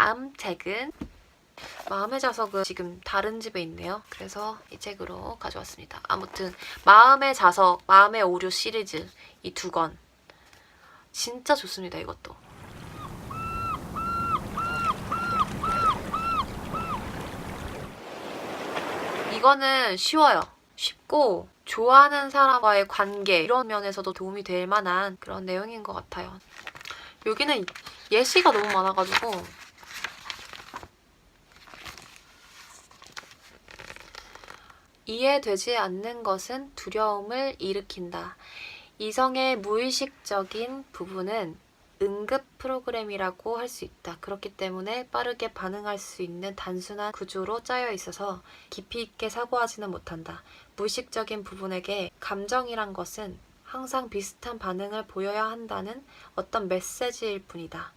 다음 책은 마음의 자석은 지금 다른 집에 있네요. 그래서 이 책으로 가져왔습니다. 아무튼 마음의 자석, 마음의 오류 시리즈 이 두 권 진짜 좋습니다. 이것도. 이거는 쉬워요. 쉽고 좋아하는 사람과의 관계 이런 면에서도 도움이 될 만한 그런 내용인 것 같아요. 여기는 예시가 너무 많아가지고 이해되지 않는 것은 두려움을 일으킨다. 이성의 무의식적인 부분은 응급 프로그램이라고 할 수 있다. 그렇기 때문에 빠르게 반응할 수 있는 단순한 구조로 짜여 있어서 깊이 있게 사고하지는 못한다. 무의식적인 부분에게 감정이란 것은 항상 비슷한 반응을 보여야 한다는 어떤 메시지일 뿐이다.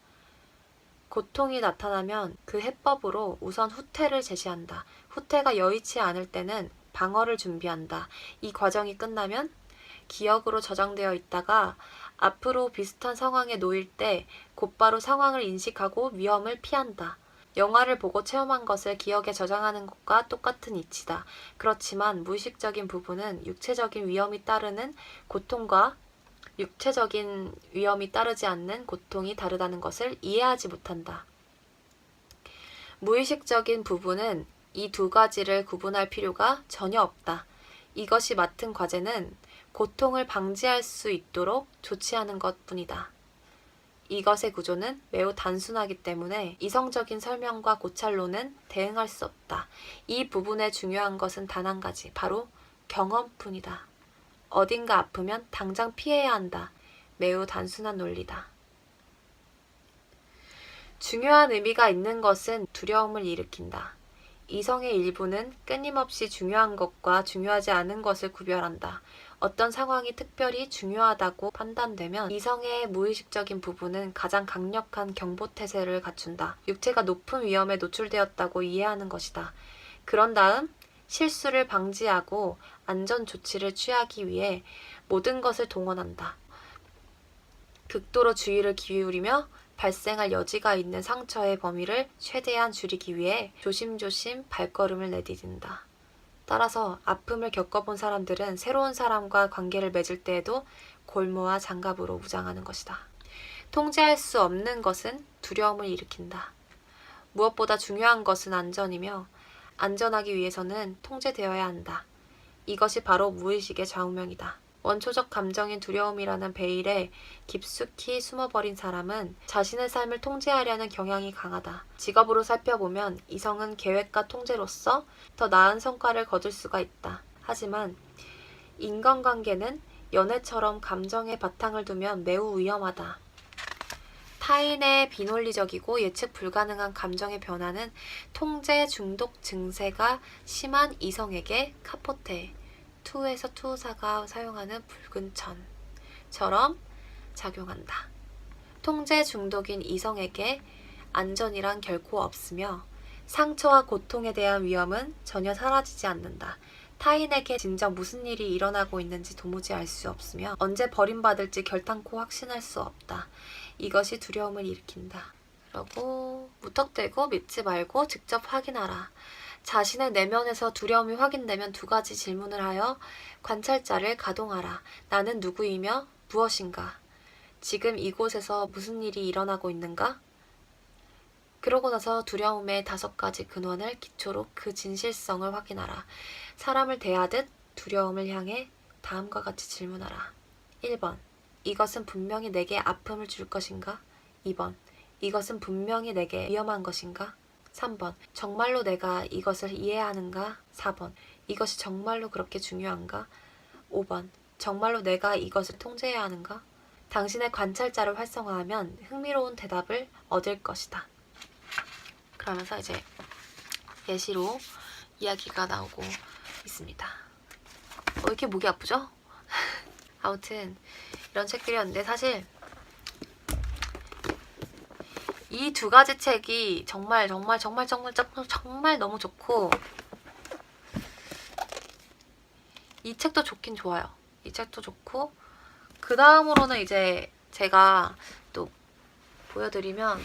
고통이 나타나면 그 해법으로 우선 후퇴를 제시한다. 후퇴가 여의치 않을 때는 방어를 준비한다. 이 과정이 끝나면 기억으로 저장되어 있다가 앞으로 비슷한 상황에 놓일 때 곧바로 상황을 인식하고 위험을 피한다. 영화를 보고 체험한 것을 기억에 저장하는 것과 똑같은 이치다. 그렇지만 무의식적인 부분은 육체적인 위험이 따르는 고통과 육체적인 위험이 따르지 않는 고통이 다르다는 것을 이해하지 못한다. 무의식적인 부분은 이 두 가지를 구분할 필요가 전혀 없다. 이것이 맡은 과제는 고통을 방지할 수 있도록 조치하는 것 뿐이다. 이것의 구조는 매우 단순하기 때문에 이성적인 설명과 고찰로는 대응할 수 없다. 이 부분에 중요한 것은 단 한 가지, 바로 경험뿐이다. 어딘가 아프면 당장 피해야 한다. 매우 단순한 논리다. 중요한 의미가 있는 것은 두려움을 일으킨다. 이성의 일부는 끊임없이 중요한 것과 중요하지 않은 것을 구별한다. 어떤 상황이 특별히 중요하다고 판단되면 이성의 무의식적인 부분은 가장 강력한 경보태세를 갖춘다. 육체가 높은 위험에 노출되었다고 이해하는 것이다. 그런 다음 실수를 방지하고 안전 조치를 취하기 위해 모든 것을 동원한다. 극도로 주의를 기울이며 발생할 여지가 있는 상처의 범위를 최대한 줄이기 위해 조심조심 발걸음을 내디딘다. 따라서 아픔을 겪어본 사람들은 새로운 사람과 관계를 맺을 때에도 골모와 장갑으로 무장하는 것이다. 통제할 수 없는 것은 두려움을 일으킨다. 무엇보다 중요한 것은 안전이며 안전하기 위해서는 통제되어야 한다. 이것이 바로 무의식의 좌우명이다. 원초적 감정인 두려움이라는 베일에 깊숙이 숨어버린 사람은 자신의 삶을 통제하려는 경향이 강하다. 직업으로 살펴보면 이성은 계획과 통제로서 더 나은 성과를 거둘 수가 있다. 하지만 인간관계는 연애처럼 감정의 바탕을 두면 매우 위험하다. 타인의 비논리적이고 예측 불가능한 감정의 변화는 통제 중독 증세가 심한 이성에게 카포테, 투에서 투사가 사용하는 붉은 천처럼 작용한다. 통제 중독인 이성에게 안전이란 결코 없으며 상처와 고통에 대한 위험은 전혀 사라지지 않는다. 타인에게 진정 무슨 일이 일어나고 있는지 도무지 알 수 없으며 언제 버림받을지 결단코 확신할 수 없다. 이것이 두려움을 일으킨다. 그러고 무턱대고 믿지 말고 직접 확인하라. 자신의 내면에서 두려움이 확인되면 두 가지 질문을 하여 관찰자를 가동하라. 나는 누구이며 무엇인가? 지금 이곳에서 무슨 일이 일어나고 있는가? 그러고 나서 두려움의 다섯 가지 근원을 기초로 그 진실성을 확인하라. 사람을 대하듯 두려움을 향해 다음과 같이 질문하라. 1번. 이것은 분명히 내게 아픔을 줄 것인가? 2번. 이것은 분명히 내게 위험한 것인가? 3번. 정말로 내가 이것을 이해하는가? 4번. 이것이 정말로 그렇게 중요한가? 5번. 정말로 내가 이것을 통제해야 하는가? 당신의 관찰자를 활성화하면 흥미로운 대답을 얻을 것이다. 그러면서 이제 예시로 이야기가 나오고 있습니다. 어, 왜 이렇게 목이 아프죠? 아무튼 이런 책들이었는데 사실 이 두 가지 책이 정말 정말 정말 정말 정말 정말 너무 좋고 이 책도 좋긴 좋아요. 이 책도 좋고 그 다음으로는 이제 제가 또 보여드리면